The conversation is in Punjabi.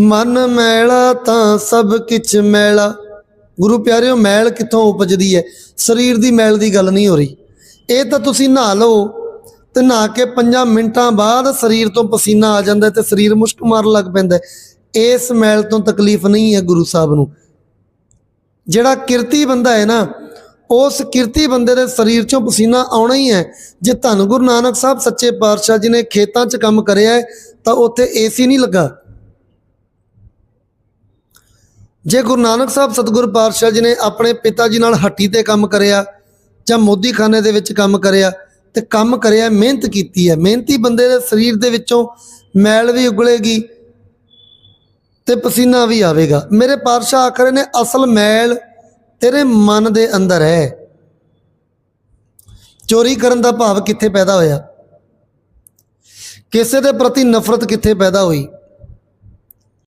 ਮਨ ਮੈਲਾ ਤਾਂ ਸਭ ਕਿਛ ਮੈਲਾ। ਗੁਰੂ ਪਿਆਰਿਓ ਮੈਲ ਕਿੱਥੋਂ ਉਪਜਦੀ ਹੈ ਸਰੀਰ ਦੀ ਮੈਲ ਦੀ ਗੱਲ ਨਹੀਂ ਹੋ ਰਹੀ। ਇਹ ਤਾਂ ਤੁਸੀਂ ਨਹਾ ਲਓ ਤੇ ਨਹਾ ਕੇ 5 ਮਿੰਟਾਂ ਬਾਅਦ ਸਰੀਰ ਤੋਂ ਪਸੀਨਾ ਆ ਜਾਂਦਾ ਹੈ ਤੇ ਸਰੀਰ ਮੁਸ਼ਕ ਮਾਰਨ ਲੱਗ ਪੈਂਦਾ ਇਸ ਮੈਲ ਤੋਂ ਤਕਲੀਫ ਨਹੀਂ ਹੈ ਗੁਰੂ ਸਾਹਿਬ ਨੂੰ। ਜਿਹੜਾ ਕਿਰਤੀ ਬੰਦਾ ਹੈ ਨਾ ਉਸ ਕਿਰਤੀ ਬੰਦੇ ਦੇ ਸਰੀਰ ਚੋਂ ਪਸੀਨਾ ਆਉਣਾ ਹੀ ਹੈ ਜੇ ਧੰਨ ਗੁਰੂ ਨਾਨਕ ਸਾਹਿਬ ਸੱਚੇ ਪਾਤਸ਼ਾਹ ਜੀ ਨੇ ਖੇਤਾਂ 'ਚ ਕੰਮ ਕਰਿਆ ਹੈ, ਤਾਂ ਉੱਥੇ ਏਸੀ ਨਹੀਂ ਲੱਗਾ। ਜੇ ਗੁਰੂ ਨਾਨਕ ਸਾਹਿਬ ਸਤਿਗੁਰ ਪਾਤਸ਼ਾਹ ਜੀ ਨੇ ਆਪਣੇ ਪਿਤਾ ਜੀ ਨਾਲ ਹੱਟੀ ਤੇ ਕੰਮ ਕਰਿਆ ਜਾਂ ਮੋਦੀਖਾਨੇ ਦੇ ਵਿੱਚ ਕੰਮ ਕਰਿਆ ਤੇ ਕੰਮ ਕਰਿਆ, ਮਿਹਨਤ ਕੀਤੀ ਹੈ। ਮਿਹਨਤੀ ਬੰਦੇ ਦੇ ਸਰੀਰ ਦੇ ਵਿੱਚੋਂ ਮੈਲ ਵੀ ਉਗਲੇਗੀ ਤੇ ਪਸੀਨਾ ਵੀ ਆਵੇਗਾ। ਮੇਰੇ ਪਾਤਸ਼ਾਹ ਆਖ ਰਹੇ ਨੇ, ਅਸਲ ਮੈਲ ਤੇਰੇ ਮਨ ਦੇ ਅੰਦਰ ਹੈ। ਚੋਰੀ ਕਰਨ ਦਾ ਭਾਵ ਕਿੱਥੇ ਪੈਦਾ ਹੋਇਆ? ਕਿਸੇ ਦੇ ਪ੍ਰਤੀ ਨਫ਼ਰਤ ਕਿੱਥੇ ਪੈਦਾ ਹੋਈ?